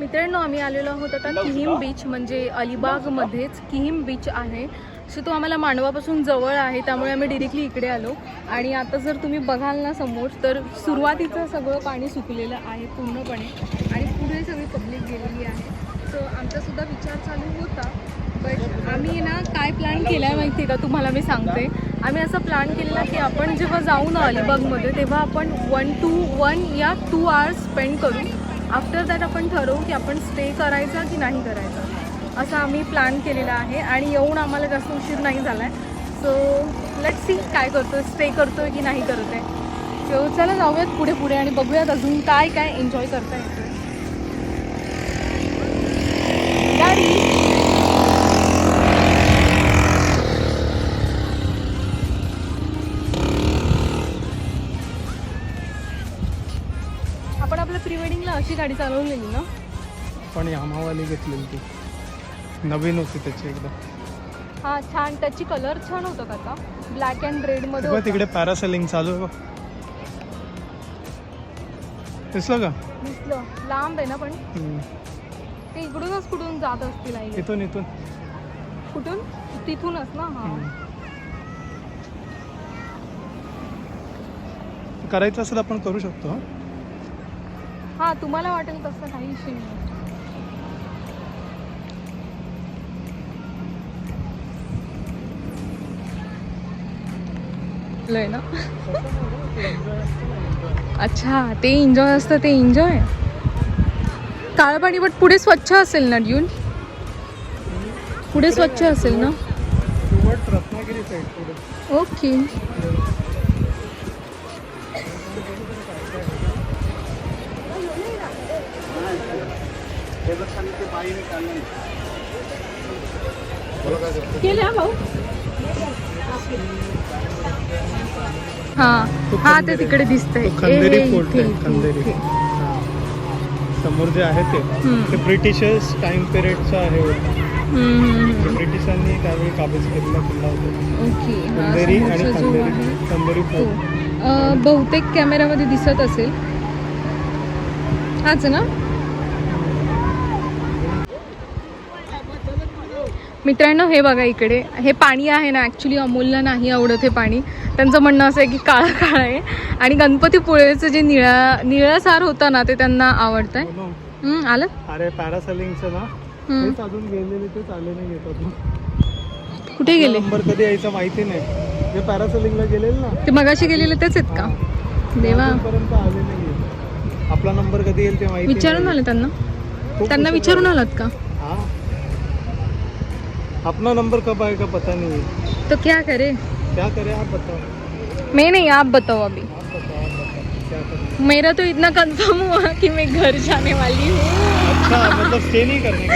मित्रांनो आम्ही आलेलो आहोत आता किहिम बीच म्हणजे अलिबागमध्येच. किहिम बीच आहे. सो तो आम्हाला मांडवापासून जवळ आहे त्यामुळे आम्ही डिरेक्टली इकडे आलो. आणि आता जर तुम्ही बघाल ना समोर तर सुरुवातीचं सगळं पाणी सुकलेलं आहे पूर्णपणे. आणि पुढे सगळी पब्लिक गेलेली आहे. सो आमचासुद्धा विचार चालू होता. बट आम्ही ना काय प्लॅन केला आहे माहिती आहे का? तुम्हाला मी सांगते. आम्ही असा प्लॅन केलेला की आपण जेव्हा जाऊ ना अलिबागमध्ये तेव्हा आपण वन टू वन या टू आवर्स स्पेंड करू. आफ्टर दॅट आपण ठरवू की आपण स्टे करायचा की नाही करायचा. असा आम्ही प्लॅन केलेला आहे आणि येऊन आम्हाला जास्त उशीर नाही झाला आहे सो लेट सी काय करतो स्टे करतो आहे की नाही करत आहे सो चला जाऊयात पुढे पुढे आणि बघूयात अजून काय काय एन्जॉय करता येतं गाडी अशी गाडी चालवलेली ना? पण यामावाली घेतलेली ती. नवीन होती त्याची एकदम हा छान. त्याची कलर छान होतं का आता? ब्लॅक अँड रेडमध्ये बघ. तिकडे पॅरासेलिंग चालू आहे बघ. दिसलं का? दिसलं. लांब आहे ना पण. ते इकडूनच कुठून जात असतील आई? इथून इथून. कुठून? तिथूनच ना? हा. करायचं असेल आपण करू शकतो हं? हा तुम्हाला वाटेल तसं काही इश्यू नाही ना? अच्छा ते एन्जॉय असतं ते एन्जॉय काळं पाणी पण पुढे स्वच्छ असेल ना ड्यून पुढे स्वच्छ असेल ना? ओके हा हा ते तिकडे दिसतंय. खंदेरी फोर्ट खंदेरी. हां. समोर जे आहे ते. ब्रिटिशर्स टाइम पिरियडचं आहे. ब्रिटिशांनी त्यावेळी काबीज केलेला किल्ला होता. ओके हा खंदेरी आणि खंदेरी. खंदेरी फोर्ट. बहुतेक कॅमेऱ्यामध्ये दिसत असेल. हाच ना? मित्रांनो हे बघा इकडे. हे पाणी आहे ना ॲक्च्युली अमूलला नाही आवडत हे पाणी. त्यांचं म्हणणं असं आहे की काळं काळं आहे. आणि गणपतीपुळेचं जे निळा निळासार होतं ना ते त्यांना आवडतंय. हं, आलं? अरे पॅरासेलिंगचं ना? अजून गेलेले तेच आले नाही कुठे गेले? नंबर कधी यायचा माहिती नाही. जे पॅरासेलिंगला गेलेले ना? ते मगाशी गेलेले तेच आहेत का? देवा. अजूनपर्यंत आले नाही आपला नंबर कधी येईल ते माहिती विचारून. आले त्यांना? त्यांना विचारून. आलात का? अपना नंबर कब आएगा पता नहीं है। तो क्या करे? क्या करें आप बताओ। मैं नहीं आप बताओ अभी। आप बताओ आप बताओ मेरा तो इतना कंफर्म हुआ कि मैं घर जाने वाली हूँ। अच्छा मतलब स्टे नहीं करने का?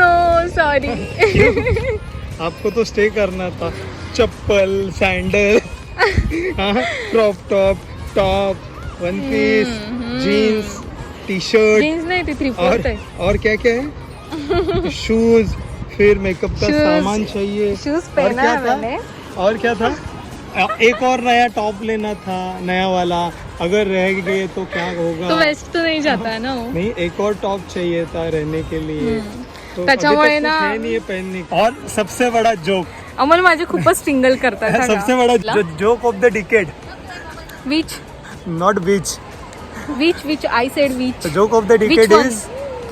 नो सॉरी आपको तो स्टे करना था। चप्पल sandal crop top top one piece. Jeans T shirt jeans नहीं थी थ्री और और क्या क्या है? शूज़ फिर मेकअप का सामान चाहिए। शूज़ और पहना क्या है मैंने। और क्या था? एक और नया टॉप लेना था नया वाला। अगर रह गए तो क्या होगा? तो वेस्ट तो नहीं जाता है ना नहीं एक और टॉप चाहिए था रहने के लिए। हम्म. तो त्याच्यामुळे ना- है है पहनने और सबसे बड़ा जोक अमल माझे खूपच टिंगल करतात सबसे बड़ा joke of the decade which not beach which which I said which joke of the decade is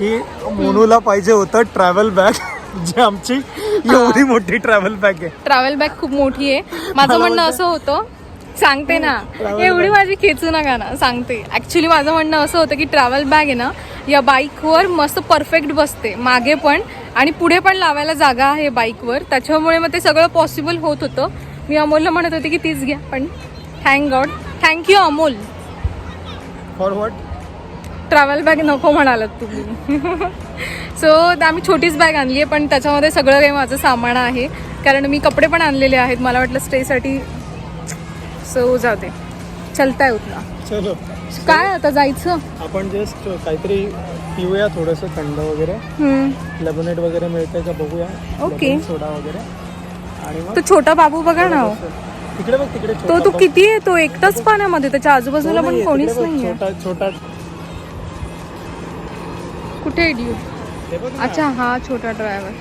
की मोनूला पाहिजे होतं ट्रॅव्हल बॅग जी आमची एवढी मोठी ट्रॅव्हल बॅग आहे. ट्रॅव्हल बॅग खूप मोठी आहे. माझं म्हणणं असं होतं सांगते ना एवढी. माझी खेचू नका ना सांगते. ॲक्च्युली माझं म्हणणं असं होतं की ट्रॅव्हल बॅग आहे ना या बाईकवर मस्त परफेक्ट बसते. मागे पण आणि पुढे पण लावायला जागा आहे बाईकवर त्याच्यामुळे मग ते सगळं पॉसिबल होत होतं. मी अमोलला म्हणत होते की तीच घ्या पण thank God thank you Amol. For what travel bag नको म्हणालात तुम्ही. सो आम्ही छोटीच बॅग आणली आहे पण त्याच्यामध्ये सगळं काही माझं सामान आहे. कारण मी कपडे पण आणलेले आहेत मला वाटलं स्टेसाठी सो जाऊ दे चलताय उतला चलो. काय आता जायचं? आपण जस्ट काहीतरी पिऊया थोडंसं थंड वगैरे. लेबोनेट वगैरे मिळतंय का बघूया. ओके. सोडा वगैरे. आणि तो छोटा बाबू बघा ना. हो. तिकडे बघ तिकडे तो तो. किती आहे? तो एकटाच पाण्यामध्ये त्याच्या आजूबाजूला पण कोणीच छोटा छोटा कुठे आहे ड्यूट. अच्छा हा छोटा ड्रायव्हर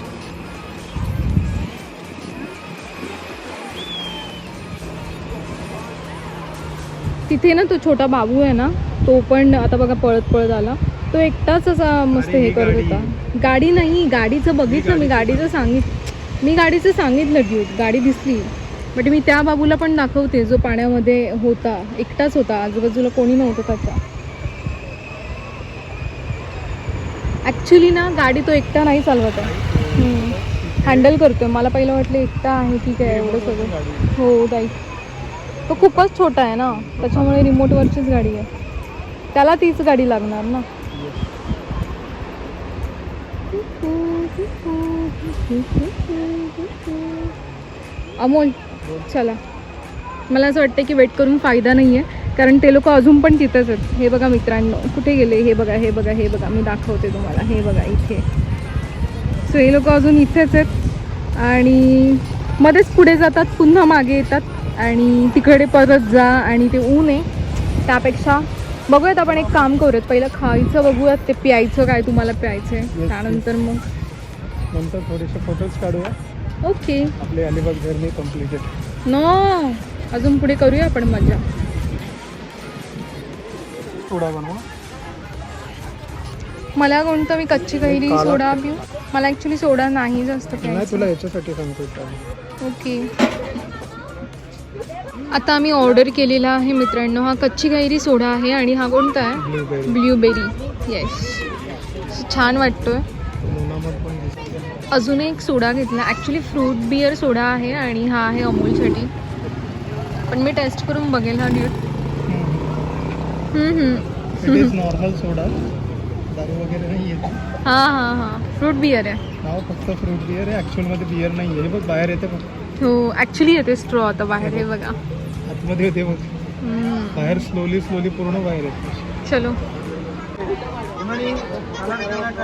तिथे ना तो छोटा बाबू आहे ना तो पण आता बघा पळत पळत आला. तो एकटाच असा मस्त हे करत. होता. गाडी नाही गाडीचं बघितलं मी गाडीचं सांगित मी गाडीचं सांगितलं ड्यूट गाडी दिसली. बट मी त्या बाबूला पण दाखवते जो पाण्यामध्ये होता एकटाच होता आजूबाजूला कोणी नव्हतं त्याच्या ॲक्च्युली ना गाडी तो एकटा नाही चालवत आहे. हँडल करतोय. मला पहिलं वाटलं एकटा आहे ठीक आहे एवढं सगळं. हो ताई. तो खूपच छोटा आहे ना. त्याच्यामुळे रिमोटवरचीच गाडी आहे. त्याला तीच गाडी लागणार ना. अमोल चला. मला असं वाटतं की वेट करून फायदा नाही आहे कारण ते लोक अजून पण तिथंच आहेत. हे बघा मित्रांनो कुठे गेले? हे बघा हे बघा हे बघा. मी दाखवते तुम्हाला. हे बघा इथे. सो हे लोक अजून इथेच आहेत. आणि मध्येच पुढे जातात पुन्हा मागे येतात. आणि तिकडे परत जा आणि ते ऊन आहे. त्यापेक्षा बघूयात आपण एक काम करूयात. पहिलं खायचं बघूयात. ते प्यायचं काय तुम्हाला प्यायचं आहे. त्यानंतर मग नंतर थोडेसे फोटोज काढूया. ओके आपले अलिबाग जर्नी कम्प्लिटेड नो अजून पुढे करूया आपण मजा. थोडा बनवा. मला कोणतं मी कच्ची कैरी काला- सोडा पिऊ? मला ॲक्च्युली सोडा नाही जास्त नाही प्यायचं. तुला याच्यासाठी सांगतो इथं. ओके. आता आम्ही ऑर्डर केलेला आहे मित्रांनो. हा कच्ची कैरी सोडा आहे आणि हा कोणता आहे? ब्लूबेरी ब्ल्यूबेरी येस छान वाटतोय. पण दिसते अजून एक सोडा घेतला. ॲक्च्युली फ्रूट बियर सोडा आहे आणि हा आहे अमूलसाठी पण मी टेस्ट करून बघेल हा dude it is normal soda दारू वगैरे नाही येते. हां हां हां. फ्रूट बियर आहे. नाव फक्त फ्रूट बिअर आहे. ॲक्च्युअलमध्ये बिअर नाही आहे. बघ बाहेर येते बघ. हो ॲक्च्युली येते स्ट्रॉ आता बाहेर हे बघा. आतमध्ये येते बघ. बाहेर स्लोली स्लोली पूर्ण बाहेर येते. चलो.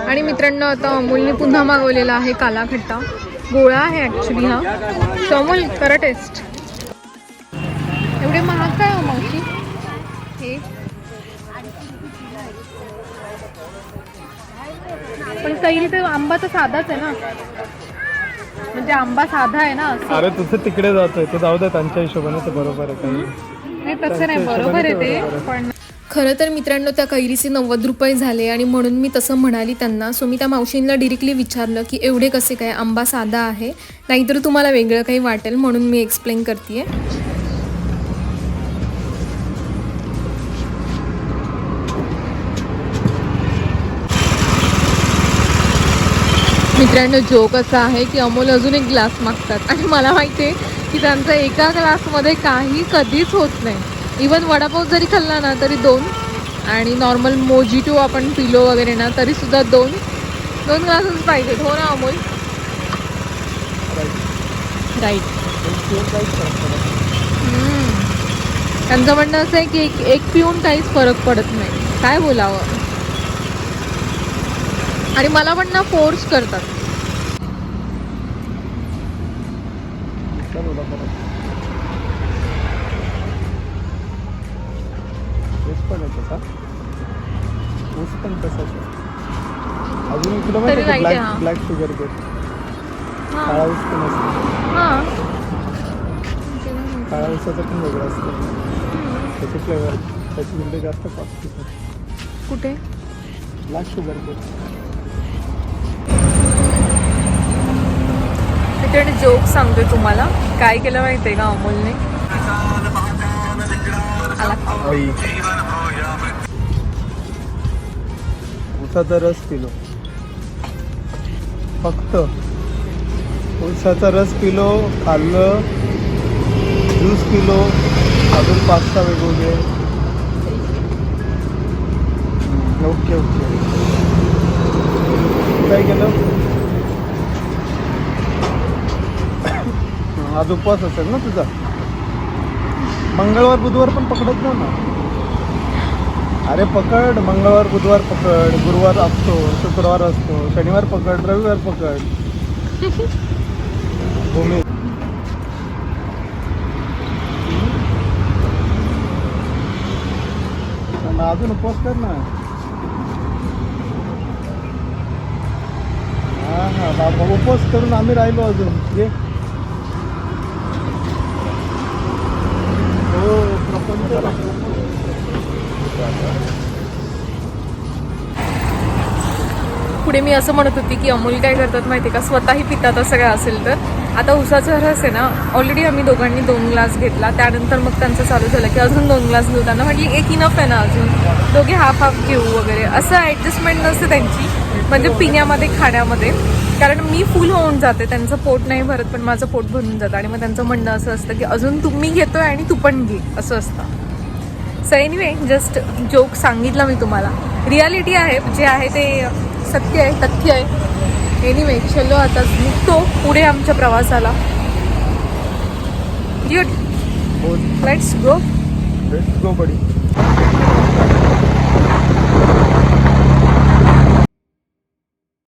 आणि मित्रांनो आता अमूलने पुन्हा मागवलेला आहे काला खट्टा गोळा आहे ॲक्च्युली हा. सो अमूल करा टेस्ट एवढे महाग काय हो मावशी? कैरी तर आंबा तर साधाच आहे ना? म्हणजे आंबा साधा आहे ना असं. अरे तुझं तिकडे जातोय. ते जाऊ दे त्यांच्या हिशोबाने ते बरोबर आहे. काही नाही तसं नाही. बरोबर आहे ते पण खरं तर मित्रांनो त्या कैरीचे नव्वद रुपये झाले आणि म्हणून मी तसं म्हणाली त्यांना. सो मी त्या मावशींना डिरेक्टली विचारलं की एवढे कसे काय? आंबा साधा आहे. नाहीतर तुम्हाला वेगळं काही वाटेल म्हणून मी एक्सप्लेन करते मित्रांनो जोक असा आहे की अमोल अजून एक ग्लास मागतात. आणि मला माहिती आहे की त्यांचं एका ग्लासमध्ये काही कधीच होत नाही. इवन वडापाव जरी खाल्ला ना तरी दोन. आणि नॉर्मल मोजिटो आपण पिलो वगैरे ना तरी सुद्धा दोन. दोन ग्लासच पाहिजेत. हो ना अमोल? राईट त्यांचं म्हणणं असं आहे की एक एक पिऊन काहीच फरक पडत नाही. काय बोलावं? आणि मला पण ना फोर्स करतात. ऊस पण आहे तसा. ऊस पण तसाच आहे. अजून तुला माहिती आहे, ब्लॅक. ब्लॅक शुगर हां. काळा ऊस पण असतो. काळा ऊसाचं पण वेगळं असतं. त्याचे फ्लेवर त्याची म्हणजे जास्त कॉस्टली कुठे? ब्लॅक शुगर बेट तिकडे जोक सांगतोय तुम्हाला. काय केलं माहितीये का अमोलने? उसाचा ऊसाचा रस पिलो. फक्त ऊसाचा रस पिलो खाल्लं ज्यूस पिलो अजून पास्ता वेगवेगळे. Okay okay. काय केलं? आज उपवास असेल ना तुझा? मंगळवार बुधवार पण पकडत नाही ना? अरे पकड मंगळवार बुधवार पकड गुरुवार असतो शुक्रवार असतो शनिवार पकड रविवार पकड. भूमी. अजून उपवास कर ना बाबा उपवास करून आम्ही राहिलो अजून. ये हो प्रपंच पुढे मी असं म्हणत होती की अमूल काय करतात माहिती का? स्वतःही पितात असं काय असेल तर. आता उसाचा रस आहे ना ऑलरेडी आम्ही दोघांनी दोन ग्लास घेतला. त्यानंतर मग त्यांचं चालू झालं की अजून दोन ग्लास घेऊ त्यांना. म्हटली एक इनफ आहे ना अजून. दोघे हाफ हाफ घेऊ वगैरे. असं ॲडजस्टमेंट नसते त्यांची. म्हणजे पिण्यामध्ये खाण्यामध्ये. कारण मी फुल होऊन जाते. त्यांचं पोट नाही भरत पण माझं पोट भरून जातं. आणि मग त्यांचं म्हणणं असं असतं की अजून तुम्ही घेतोय आणि तू पण घे असं असतं. सो एनिवे जस्ट जोक सांगितलं मी तुम्हाला. रियालिटी आहे जे आहे ते सत्य आहे तथ्य आहे. एनिवे चलो आता निघतो पुढे आमच्या प्रवासाला. Let's go let's go Badi